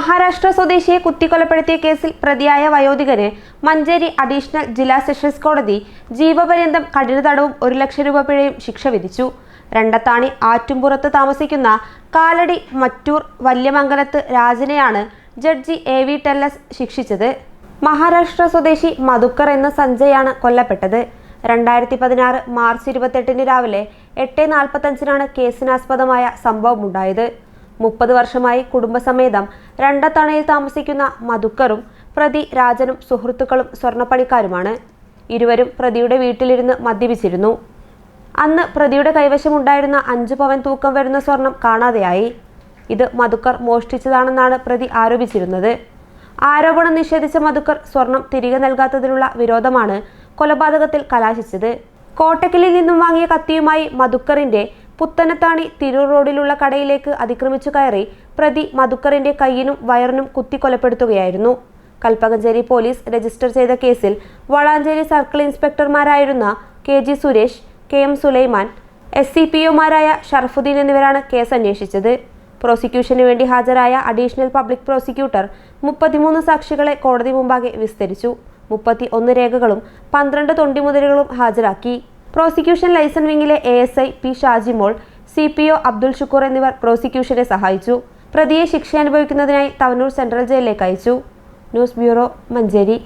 Maharashtra സ്വദേശിയെ കുത്തിക്കൊലപ്പെടുത്തിയ കേസിൽ പ്രതിയായ വയോധികന് മഞ്ചേരി അഡീഷണൽ ജില്ലാ സെഷൻസ് കോടതി ജീവപര്യന്തം കഠിന തടവും ഒരു ലക്ഷം രൂപ പിഴയും ശിക്ഷ വിധിച്ചു. രണ്ടത്താണി ആറ്റുംപുറത്ത് താമസിക്കുന്ന കാലടി മറ്റൂർ വല്യമംഗലത്ത് രാജനെയാണ് ജഡ്ജി എ വി ടെല്ലസ് ശിക്ഷിച്ചത്. മഹാരാഷ്ട്ര സ്വദേശി മധുക്കർ എന്ന സഞ്ജയാണ് കൊല്ലപ്പെട്ടത്. രണ്ടായിരത്തി പതിനാറ് മാർച്ച് ഇരുപത്തെട്ടിന് രാവിലെ എട്ട് നാൽപ്പത്തഞ്ചിനാണ് കേസിനാസ്പദമായ സംഭവമുണ്ടായത്. മുപ്പത് വർഷമായി കുടുംബസമേതം രണ്ടത്തണയിൽ താമസിക്കുന്ന മധുക്കറും പ്രതി രാജനും സുഹൃത്തുക്കളും സ്വർണപ്പണിക്കാരുമാണ് ഇരുവരും പ്രതിയുടെ വീട്ടിലിരുന്ന് മദ്യപിച്ചിരുന്നു. അന്ന് പ്രതിയുടെ കൈവശമുണ്ടായിരുന്ന അഞ്ചു പവൻ തൂക്കം വരുന്ന സ്വർണം കാണാതെയായി. ഇത് മധുക്കർ മോഷ്ടിച്ചതാണെന്നാണ് പ്രതി ആരോപിച്ചിരുന്നത്. ആരോപണം നിഷേധിച്ച മധുക്കർ സ്വർണം തിരികെ നൽകാത്തതിനുള്ള വിരോധമാണ് കൊലപാതകത്തിൽ കലാശിച്ചത്. കോട്ടക്കലിൽ നിന്നും വാങ്ങിയ കത്തിയുമായി മധുക്കറിന്റെ പുത്തനത്താണി തിരൂർ റോഡിലുള്ള കടയിലേക്ക് അതിക്രമിച്ചു കയറി പ്രതി മധുക്കറിന്റെ കയ്യിനും വയറിനും കുത്തി കൊലപ്പെടുത്തുകയായിരുന്നു. കൽപ്പകഞ്ചേരി പോലീസ് രജിസ്റ്റർ ചെയ്ത കേസിൽ Valanchery circle ഇൻസ്പെക്ടർമാരായിരുന്ന K G Suresh K M Sulaiman S C P ഒമാരായ Sharafuddin എന്നിവരാണ് കേസ് അന്വേഷിച്ചത്. പ്രോസിക്യൂഷന് വേണ്ടി ഹാജരായ അഡീഷണൽ പബ്ലിക് പ്രോസിക്യൂട്ടർ മുപ്പത്തിമൂന്ന് സാക്ഷികളെ കോടതി മുമ്പാകെ വിസ്തരിച്ചു. മുപ്പത്തി ഒന്ന് രേഖകളും പന്ത്രണ്ട് തൊണ്ടിമുതലുകളും ഹാജരാക്കി. Prosecution liaison വിംഗിലെ A S I P Shajimol C P O Abdul Shukkur എന്നിവർ പ്രോസിക്യൂഷനെ സഹായിച്ചു. പ്രതിയെ ശിക്ഷ അനുഭവിക്കുന്നതിനായി തവനൂർ സെൻട്രൽ ജയിലിലേക്ക് അയച്ചു. News bureau Manjeri.